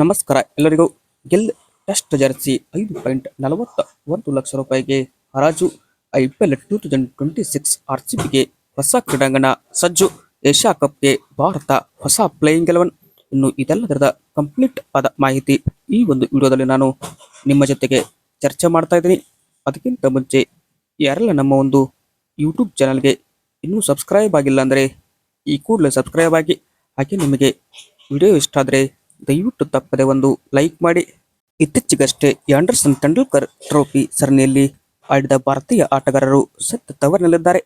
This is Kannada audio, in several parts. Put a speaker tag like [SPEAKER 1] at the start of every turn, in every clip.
[SPEAKER 1] ನಮಸ್ಕಾರ ಎಲ್ಲರಿಗೂ. ಗೆಲ್ ಟೆಸ್ಟ್ ಜರ್ಸಿ ಐದು ಪಾಯಿಂಟ್ ನಲವತ್ತ ಒಂದು ಲಕ್ಷ ರೂಪಾಯಿಗೆ ಹರಾಜು. I P L two thousand twenty six R C ಬಿಗೆ ಹೊಸ ಕ್ರೀಡಾಂಗಣ. ಸಜ್ಜು ಏಷ್ಯಾ ಕಪ್ಗೆ ಭಾರತ ಹೊಸ ಪ್ಲೇಯಿಂಗ್ ಎಲೆವನ್. ಇನ್ನು ಇದೆಲ್ಲದರದ ಕಂಪ್ಲೀಟ್ ಆದ ಮಾಹಿತಿ ಈ ಒಂದು ವಿಡಿಯೋದಲ್ಲಿ ನಾನು ನಿಮ್ಮ ಜೊತೆಗೆ ಚರ್ಚೆ ಮಾಡ್ತಾ ಇದ್ದೀನಿ. ಅದಕ್ಕಿಂತ ಮುಂಚೆ ಯಾರೆಲ್ಲ ನಮ್ಮ ಒಂದು ಯೂಟ್ಯೂಬ್ ಚಾನಲ್ಗೆ ಇನ್ನೂ ಸಬ್ಸ್ಕ್ರೈಬ್ ಆಗಿಲ್ಲ ಅಂದರೆ ಈ ಕೂಡಲೇ ಸಬ್ಸ್ಕ್ರೈಬ್ ಆಗಿ, ಹಾಗೆ ನಿಮಗೆ ವಿಡಿಯೋ ಇಷ್ಟ ಆದರೆ ದಯವಿಟ್ಟು ತಪ್ಪದೆ ಒಂದು ಲೈಕ್ ಮಾಡಿ. ಇತ್ತೀಚೆಗಷ್ಟೇ ಆಂಡರ್ಸನ್ ತೆಂಡೂಲ್ಕರ್ ಟ್ರೋಫಿ ಸರಣಿಯಲ್ಲಿ ಆಡಿದ ಭಾರತೀಯ ಆಟಗಾರರು ಸತ್ತ ತವರಿನಲ್ಲಿದ್ದಾರೆ.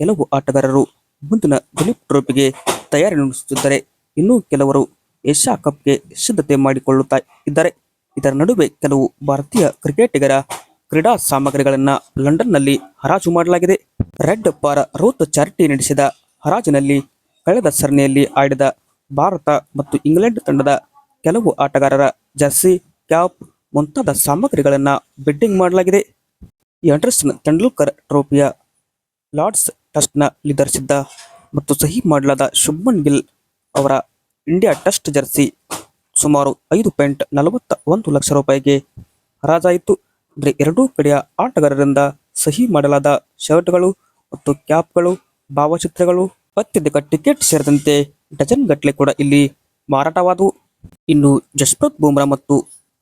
[SPEAKER 1] ಕೆಲವು ಆಟಗಾರರು ಮುಂದಿನ ದಿಲೀಪ್ ಟ್ರೋಫಿಗೆ ತಯಾರಿ ನಡೆಸುತ್ತಿದ್ದಾರೆ ಇನ್ನು ಕೆಲವರು ಏಷ್ಯಾ ಕಪ್ಗೆ ಸಿದ್ಧತೆ ಮಾಡಿಕೊಳ್ಳುತ್ತಾ ಇದ್ದಾರೆ ಇದರ ನಡುವೆ ಕೆಲವು ಭಾರತೀಯ ಕ್ರಿಕೆಟಿಗರ ಕ್ರೀಡಾ ಸಾಮಗ್ರಿಗಳನ್ನು ಲಂಡನ್ನಲ್ಲಿ ಹರಾಜು ಮಾಡಲಾಗಿದೆ. ರೆಡ್ ಪಾರ ರೋತ್ ಚಾರಿಟಿ ನಡೆಸಿದ ಹರಾಜಿನಲ್ಲಿ ಕಳೆದ ಸರಣಿಯಲ್ಲಿ ಆಡಿದ ಭಾರತ ಮತ್ತು ಇಂಗ್ಲೆಂಡ್ ತಂಡದ ಕೆಲವು ಆಟಗಾರರ ಜರ್ಸಿ, ಕ್ಯಾಪ್ ಮುಂತಾದ ಸಾಮಗ್ರಿಗಳನ್ನು ಬಿಡ್ಡಿಂಗ್ ಮಾಡಲಾಗಿದೆ. ಈ ಆಂಡರ್ಸನ್ ತೆಂಡೂಲ್ಕರ್ ಟ್ರೋಫಿಯ ಲಾರ್ಡ್ಸ್ ಟೆಸ್ಟ್ನಲ್ಲಿ ಧರಿಸಿದ್ದ ಮತ್ತು ಸಹಿ ಮಾಡಲಾದ ಶುಭ್ಮನ್ ಗಿಲ್ ಅವರ ಇಂಡಿಯಾ ಟೆಸ್ಟ್ ಜರ್ಸಿ ಸುಮಾರು ಐದು ಪಾಯಿಂಟ್ ನಲವತ್ತ ಒಂದು ಲಕ್ಷ ರೂಪಾಯಿಗೆ ಹರಾಜಾಯಿತು. ಅಂದರೆ ಎರಡೂ ಕಡೆಯ ಆಟಗಾರರಿಂದ ಸಹಿ ಮಾಡಲಾದ ಶರ್ಟ್ಗಳು ಮತ್ತು ಕ್ಯಾಪ್ಗಳು, ಭಾವಚಿತ್ರಗಳು ಅತ್ಯಧಿಕ ಟಿಕೆಟ್ ಸೇರಿದಂತೆ ಡಜನ್ ಗಟ್ಟಲೆ ಕೂಡ ಇಲ್ಲಿ ಮಾರಾಟವಾದವು. ಇನ್ನು ಜಸ್ಪ್ರೀತ್ ಬುಮ್ರಾ ಮತ್ತು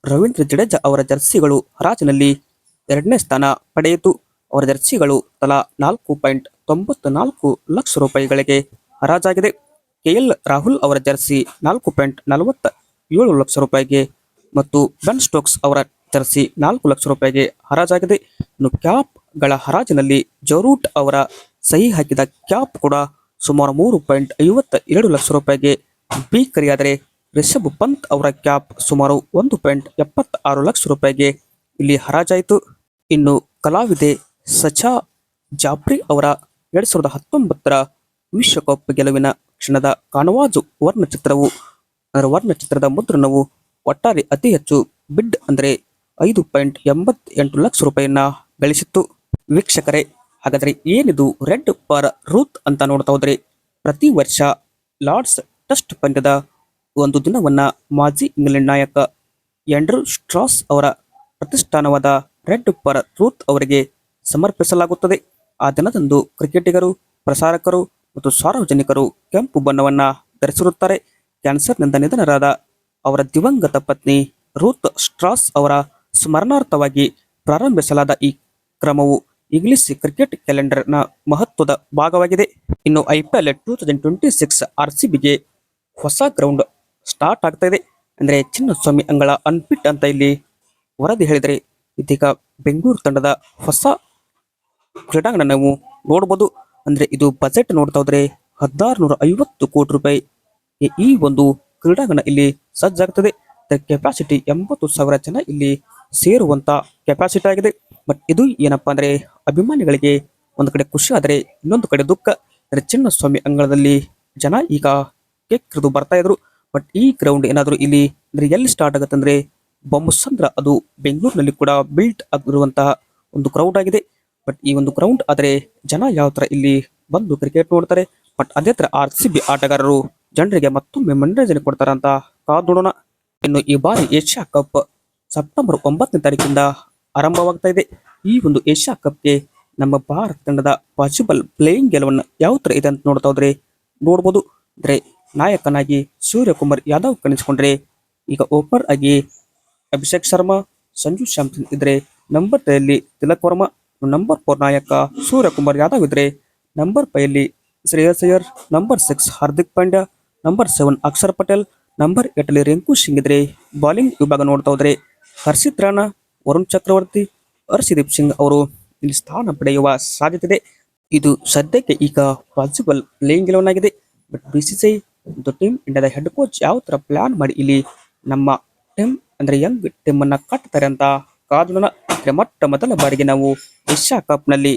[SPEAKER 1] ರವೀಂದ್ರ ಜಡೇಜಾ ಅವರ ಜರ್ಸಿಗಳು ಹರಾಜಿನಲ್ಲಿ ಎರಡನೇ ಸ್ಥಾನ ಪಡೆಯಿತು. ಅವರ ಜರ್ಸಿಗಳು ತಲಾ ನಾಲ್ಕು ಪಾಯಿಂಟ್ ತೊಂಬತ್ತು ನಾಲ್ಕು ಲಕ್ಷ ರೂಪಾಯಿಗಳಿಗೆ ಹರಾಜಾಗಿದೆ. ಕೆಎಲ್ ರಾಹುಲ್ ಅವರ ಜರ್ಸಿ ನಾಲ್ಕು ಪಾಯಿಂಟ್ ನಲವತ್ತ ಏಳು ಲಕ್ಷ ರೂಪಾಯಿಗೆ ಮತ್ತು ಬೆನ್ ಸ್ಟೋಕ್ಸ್ ಅವರ ಜರ್ಸಿ ನಾಲ್ಕು ಲಕ್ಷ ರೂಪಾಯಿಗೆ ಹರಾಜಾಗಿದೆ. ಇನ್ನು ಕ್ಯಾಪ್ಗಳ ಹರಾಜಿನಲ್ಲಿ ಜರೂಟ್ ಅವರ ಸಹಿ ಹಾಕಿದ ಕ್ಯಾಪ್ ಕೂಡ ಸುಮಾರು ಮೂರು ಪಾಯಿಂಟ್ ಐವತ್ತ ಎರಡು ಲಕ್ಷ ರೂಪಾಯಿಗೆ ಬೀಕರಿಯಾದರೆ ರಿಷಬ್ ಪಂತ್ ಅವರ ಕ್ಯಾಪ್ ಸುಮಾರು ಒಂದು ಪಾಯಿಂಟ್ ಎಪ್ಪತ್ತ ಆರು ಲಕ್ಷ ರೂಪಾಯಿಗೆ ಇಲ್ಲಿ ಹರಾಜಾಯಿತು. ಇನ್ನು ಕಲಾವಿದೆ ಸಚಾ ಜಾಫ್ರಿ ಅವರ ಎರಡ್ ಸಾವಿರದ ಹತ್ತೊಂಬತ್ತರ ವಿಶ್ವಕಪ್ ಗೆಲುವಿನ ಕ್ಷಣದ ಕಾಣವಾಜು ವರ್ಣಚಿತ್ರವು ಅದರ ವರ್ಣಚಿತ್ರದ ಮುದ್ರಣವು ಒಟ್ಟಾರೆ ಅತಿ ಹೆಚ್ಚು ಬಿಡ್ ಅಂದರೆ ಐದು ಪಾಯಿಂಟ್ ಎಂಬತ್ತೆಂಟು ಲಕ್ಷ ರೂಪಾಯಿಯನ್ನ ಗಳಿಸಿತ್ತು. ವೀಕ್ಷಕರೇ, ಹಾಗಾದರೆ ಏನಿದು ರೆಡ್ ಫಾರ್ ರೂತ್ ಅಂತ ನೋಡ್ತಾ ಹೋದರೆ ಪ್ರತಿ ವರ್ಷ ಲಾರ್ಡ್ಸ್ ಟೆಸ್ಟ್ ಪಂದ್ಯದ ಒಂದು ದಿನವನ್ನ ಮಾಜಿ ಇಂಗ್ಲೆಂಡ್ ನಾಯಕ ಆಂಡ್ರೂ ಸ್ಟ್ರಾಸ್ ಅವರ ಪ್ರತಿಷ್ಠಾನವಾದ ರೆಡ್ ಪರ್ ರೂತ್ ಅವರಿಗೆ ಸಮರ್ಪಿಸಲಾಗುತ್ತದೆ. ಆ ದಿನದಂದು ಕ್ರಿಕೆಟಿಗರು, ಪ್ರಸಾರಕರು ಮತ್ತು ಸಾರ್ವಜನಿಕರು ಕೆಂಪು ಬಣ್ಣವನ್ನ ಧರಿಸಿರುತ್ತಾರೆ. ಕ್ಯಾನ್ಸರ್ನಿಂದ ನಿಧನರಾದ ಅವರ ದಿವಂಗತ ಪತ್ನಿ ರೂತ್ ಸ್ಟ್ರಾಸ್ ಅವರ ಸ್ಮರಣಾರ್ಥವಾಗಿ ಪ್ರಾರಂಭಿಸಲಾದ ಈ ಕ್ರಮವು ಇಂಗ್ಲಿಷ್ ಕ್ರಿಕೆಟ್ ಕ್ಯಾಲೆಂಡರ್ನ ಮಹತ್ವದ ಭಾಗವಾಗಿದೆ. ಇನ್ನು IPL two thousand twenty six R C ಬಿಗೆ ಹೊಸ ಗ್ರೌಂಡ್ ಸ್ಟಾರ್ಟ್ ಆಗ್ತಾ ಇದೆ. ಅಂದರೆ ಚಿನ್ನಸ್ವಾಮಿ ಅಂಗಳ ಅನ್ಫಿಟ್ ಅಂತ ಇಲ್ಲಿ ವರದಿ ಹೇಳಿದರೆ ಇದೀಗ ಬೆಂಗಳೂರು ತಂಡದ ಹೊಸ ಕ್ರೀಡಾಂಗಣ ನಾವು ನೋಡ್ಬೋದು. ಅಂದರೆ ಇದು ಬಜೆಟ್ ನೋಡ್ತಾ ಹೋದ್ರೆ ಹದಿನಾರು ನೂರ ಐವತ್ತು ಕೋಟಿ ರೂಪಾಯಿ ಈ- ಒಂದು ಕ್ರೀಡಾಂಗಣ ಇಲ್ಲಿ ಸಜ್ಜಾಗ್ತದೆ ಕೆಪಾಸಿಟಿ ಎಂಬತ್ತು ಸಾವಿರ ಜನ ಇಲ್ಲಿ ಸೇರುವಂತ ಕೆಪಾಸಿಟಿ ಆಗಿದೆ. ಬಟ್ ಇದು ಏನಪ್ಪಾ ಅಂದ್ರೆ ಅಭಿಮಾನಿಗಳಿಗೆ ಒಂದು ಕಡೆ ಖುಷಿ ಆದರೆ ಇನ್ನೊಂದು ಕಡೆ ದುಃಖ. ಅಂದ್ರೆ ಚಿನ್ನಸ್ವಾಮಿ ಅಂಗಳದಲ್ಲಿ ಜನ ಈಗ ಕೆಕ್ಕಿರಿದು ಬರ್ತಾ ಇದ್ರು. ಬಟ್ ಈ ಗ್ರೌಂಡ್ ಏನಾದರೂ ಇಲ್ಲಿ ಅಂದ್ರೆ ಎಲ್ಲಿ ಸ್ಟಾರ್ಟ್ ಆಗುತ್ತೆ ಅಂದ್ರೆ ಬೊಮ್ಮಸಂದ್ರ ಅದು ಬೆಂಗಳೂರಿನಲ್ಲಿ ಕೂಡ ಬಿಲ್ಟ್ ಆಗಿರುವಂತಹ ಒಂದು ಗ್ರೌಂಡ್ ಆಗಿದೆ. ಬಟ್ ಈ ಒಂದು ಗ್ರೌಂಡ್ ಆದರೆ ಜನ ಯಾವ ತರ ಇಲ್ಲಿ ಬಂದು ಕ್ರಿಕೆಟ್ ನೋಡ್ತಾರೆ. ಬಟ್ ಅದೇ ತರ ಆರ್ ಸಿ ಆಟಗಾರರು ಜನರಿಗೆ ಮತ್ತೊಮ್ಮೆ ಮನರಂಜನೆ ಕೊಡ್ತಾರ ಅಂತ ಕಾದ್ ನೋಡೋಣ. ಇನ್ನು ಈ ಬಾರಿ ಏಷ್ಯಾ ಕಪ್ ಸೆಪ್ಟೆಂಬರ್ ಒಂಬತ್ತನೇ ತಾರೀಕಿಂದ ಆರಂಭವಾಗ್ತಾ ಇದೆ. ಈ ಒಂದು ಏಷ್ಯಾ ಕಪ್ಗೆ ನಮ್ಮ ಭಾರತ ತಂಡದ ಪಾಸಿಬಲ್ ಪ್ಲೇಯಿಂಗ್ ಗೆಲುವನ್ನು ಯಾವ ತರ ಇದೆ ಅಂತ ನೋಡ್ತಾ ಹೋದ್ರೆ ನೋಡ್ಬೋದು. ಅಂದ್ರೆ ನಾಯಕನಾಗಿ ಸೂರ್ಯಕುಮಾರ್ ಯಾದವ್ ಕಾಣಿಸಿಕೊಂಡ್ರೆ, ಈಗ ಓಪನರ್ ಆಗಿ ಅಭಿಷೇಕ್ ಶರ್ಮಾ, ಸಂಜು ಸ್ಯಾಮ್ಸನ್ ಇದ್ರೆ ನಂಬರ್ ತ್ರೀಯಲ್ಲಿ ತಿಲಕ್ ವರ್ಮಾ ನಂಬರ್ ಫೋರ್ ನಾಯಕ ಸೂರ್ಯಕುಮಾರ್ ಯಾದವ್ ಇದ್ರೆ number ಫೈವಲ್ಲಿ Shreyas Iyer number six Hardik Pandya number seven Akshar Patel number ಏಟಲ್ಲಿ Rinku Singh ಇದ್ರೆ ಬಾಲಿಂಗ್ ವಿಭಾಗ ನೋಡ್ತಾ ಹೋದ್ರೆ ಹರ್ಷಿತ್ ರಾಣಾ, ವರುಣ್ ಚಕ್ರವರ್ತಿ, ಹರ್ಷದೀಪ್ ಸಿಂಗ್ ಅವರು ಇಲ್ಲಿ ಸ್ಥಾನ ಪಡೆಯುವ ಸಾಧ್ಯತೆ ಇದೆ. ಇದು ಸದ್ಯಕ್ಕೆ ಈಗ ಪಾಸಿಬಲ್ ಪ್ಲೇಯಿಂಗ್ ಎಲೆವನ್ ಆಗಿದೆ. ಬಟ್ ಬಿ ಸಿ ಸಿ ಮತ್ತು ಟೀಮ್ ಇಂಡಿಯಾದ ಹೆಡ್ ಕೋಚ್ ಯಾವ ತರ ಪ್ಲಾನ್ ಮಾಡಿ ಇಲ್ಲಿ ನಮ್ಮ ಟೀಮ್ ಅಂದ್ರೆ ಯಂಗ್ ಟೀಮ್ ಅನ್ನ ಕಟ್ತಾರೆ ಅಂತ ಕಾದು ನೋಡೋಣ. ಅಂದ್ರೆ ಮೊಟ್ಟ ಮೊದಲ ಬಾರಿಗೆ ನಾವು ಏಷ್ಯಾ ಕಪ್ನಲ್ಲಿ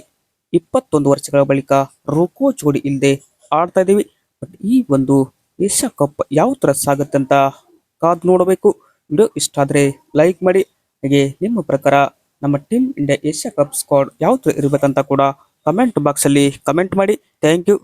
[SPEAKER 1] ಇಪ್ಪತ್ತೊಂದು ವರ್ಷಗಳ ಬಳಿಕ ರೋಕೋ ಜೋಡಿ ಇಲ್ಲದೆ ಆಡ್ತಾ ಇದ್ದೀವಿ. ಬಟ್ ಈ ಒಂದು ಏಷ್ಯಾ ಕಪ್ ಯಾವ ತರ ಸಾಗುತ್ತೆ ಅಂತ ಕಾದು ನೋಡಬೇಕು. ವಿಡಿಯೋ ಇಷ್ಟ ಆದ್ರೆ ಲೈಕ್ ಮಾಡಿ. ಹಾಗೆ ನಿಮ್ಮ ಪ್ರಕಾರ ನಮ್ಮ team India Asia cup squad ಯಾವ ತರ ಇರಬೇಕಂತ ಕೂಡ ಕಮೆಂಟ್ ಬಾಕ್ಸ್ ಅಲ್ಲಿ ಕಮೆಂಟ್ ಮಾಡಿ. Thank you